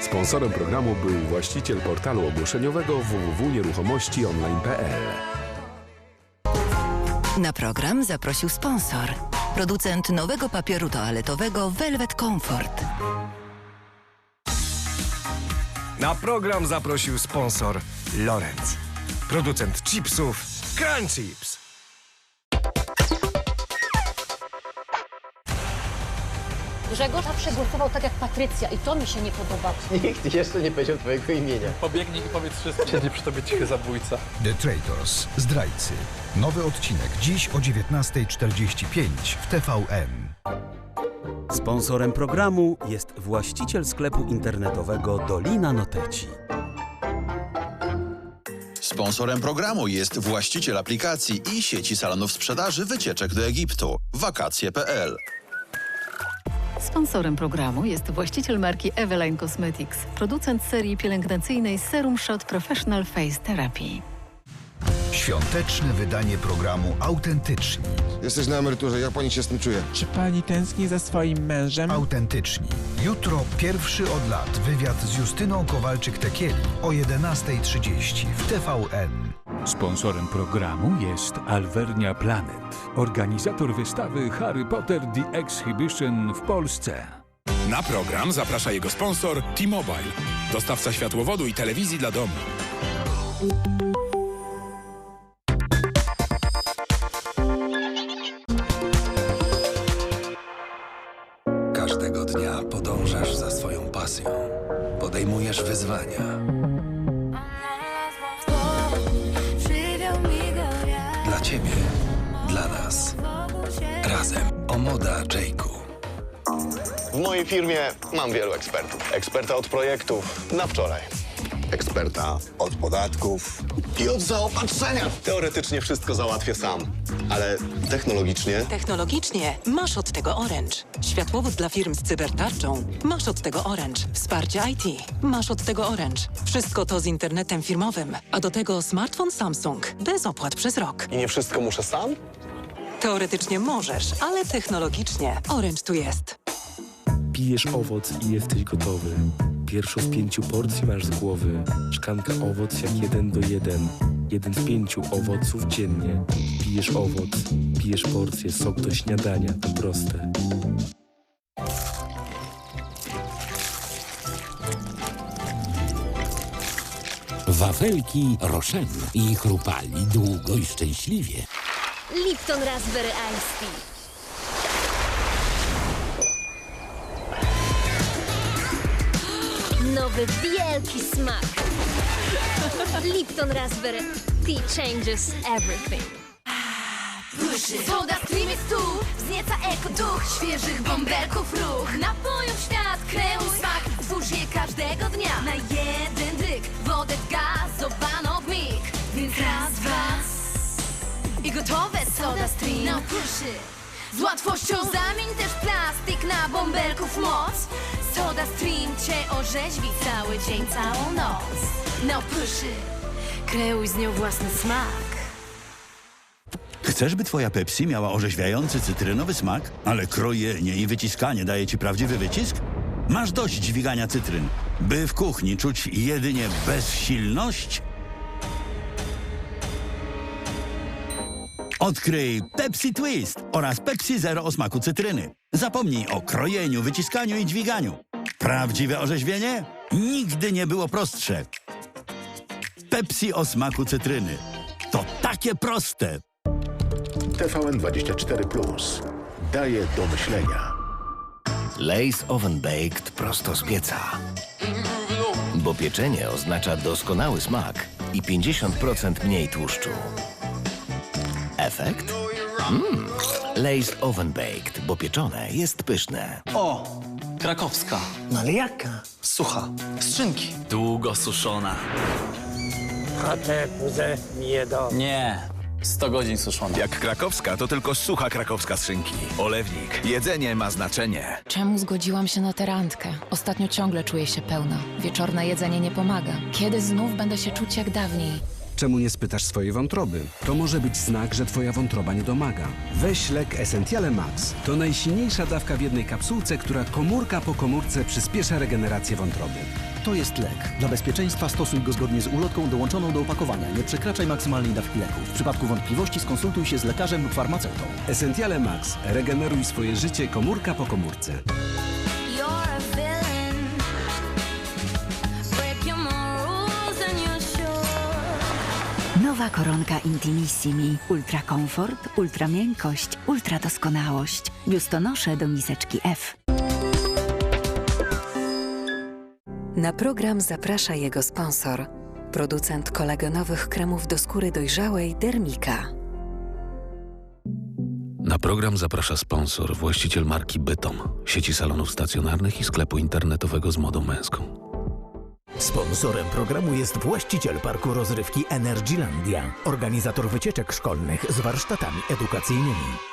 Sponsorem programu był właściciel portalu ogłoszeniowego www.nieruchomościonline.pl. Na program zaprosił sponsor. Producent nowego papieru toaletowego Velvet Comfort. Na program zaprosił sponsor Lorenz, producent chipsów Crunch Grzegorz przegłosował tak jak Patrycja i to mi się nie podoba. Nikt jeszcze nie powiedział twojego imienia. Pobiegnij i powiedz wszystko. Siedzi przy tobie cichy zabójca. The Traitors. Zdrajcy. Nowy odcinek dziś o 19.45 w TVN. Sponsorem programu jest właściciel sklepu internetowego Dolina Noteci. Sponsorem programu jest właściciel aplikacji i sieci salonów sprzedaży wycieczek do Egiptu. Wakacje.pl Sponsorem programu jest właściciel marki Eveline Cosmetics, producent serii pielęgnacyjnej Serum Shot Professional Face Therapy. Świąteczne wydanie programu Autentyczni. Jesteś na emeryturze, jak pani się z tym czuje? Czy pani tęskni za swoim mężem? Autentyczni. Jutro pierwszy od lat wywiad z Justyną Kowalczyk-Tekieli o 11.30 w TVN. Sponsorem programu jest Alvernia Planet, organizator wystawy Harry Potter The Exhibition w Polsce. Na program zaprasza jego sponsor T-Mobile, dostawca światłowodu i telewizji dla domu. Każdego dnia podążasz za swoją pasją. Podejmujesz wyzwania. Razem o moda Jake'u. W mojej firmie mam wielu ekspertów. Eksperta od projektów na wczoraj. Eksperta od podatków i od zaopatrzenia. Teoretycznie wszystko załatwię sam, ale technologicznie Technologicznie masz od tego Orange. Światłowód dla firm z cybertarczą masz od tego Orange. Wsparcie IT masz od tego Orange. Wszystko to z internetem firmowym, a do tego smartfon Samsung bez opłat przez rok. i nie wszystko muszę sam? Teoretycznie możesz, ale technologicznie Orange tu jest. Pijesz owoc i jesteś gotowy. Pierwszą z pięciu porcji masz z głowy. Szklanka owoc jak jeden do jeden. Jeden z pięciu owoców dziennie. Pijesz owoc, pijesz porcję, sok do śniadania, to proste. Wafelki Rochen i chrupali długo i szczęśliwie. Lipton Raspberry Ice Tea. Nowy wielki smak. Lipton Raspberry Tea changes everything. Soda Stream jest tu, wznieca eko duch Świeżych bąbelków ruch Napojów świat, kreuj smak Twórz je każdego dnia Na jeden dryk, wodę gazowaną w mig Więc raz, dwa I gotowe Soda Stream No pyszy Z łatwością zamień też plastik na bąbelków moc. Soda Stream cię orzeźwi cały dzień, całą noc. No pyszy Kreuj z nią własny smak. Chcesz, by twoja Pepsi miała orzeźwiający cytrynowy smak, ale krojenie i wyciskanie daje ci prawdziwy wycisk? Masz dość dźwigania cytryn, by w kuchni czuć jedynie bezsilność? Odkryj Pepsi Twist oraz Pepsi Zero o smaku cytryny. Zapomnij o krojeniu, wyciskaniu i dźwiganiu. Prawdziwe orzeźwienie? Nigdy nie było prostsze. Pepsi o smaku cytryny. To takie proste. TVN24 Plus daje do myślenia. Lays Oven Baked prosto z pieca. Bo pieczenie oznacza doskonały smak i 50% mniej tłuszczu. Efekt? Mmm. Lays Oven Baked, bo pieczone jest pyszne. O, krakowska. No ale jaka? Sucha. Z szynki. Długo suszona. A te puze nie do... Nie. 100 godzin suszona. Jak krakowska, to tylko sucha krakowska z szynki. Olewnik. Jedzenie ma znaczenie. Czemu zgodziłam się na tę randkę? Ostatnio ciągle czuję się pełna. Wieczorne jedzenie nie pomaga. Kiedy znów będę się czuć jak dawniej? Czemu nie spytasz swojej wątroby? To może być znak, że twoja wątroba nie domaga. Weź lek Essentiale Max. To najsilniejsza dawka w jednej kapsułce, która komórka po komórce przyspiesza regenerację wątroby. To jest lek. Dla bezpieczeństwa stosuj go zgodnie z ulotką dołączoną do opakowania. Nie przekraczaj maksymalnej dawki leku. W przypadku wątpliwości skonsultuj się z lekarzem lub farmaceutą. Essentiale Max. Regeneruj swoje życie komórka po komórce. Nowa koronka Intimissimi. Ultra komfort, ultra miękkość, ultra doskonałość. Biustonosze do miseczki F. Na program zaprasza jego sponsor, producent kolagenowych kremów do skóry dojrzałej Dermika. Na program zaprasza sponsor, właściciel marki Bytom, sieci salonów stacjonarnych i sklepu internetowego z modą męską. Sponsorem programu jest właściciel parku rozrywki Energylandia, organizator wycieczek szkolnych z warsztatami edukacyjnymi.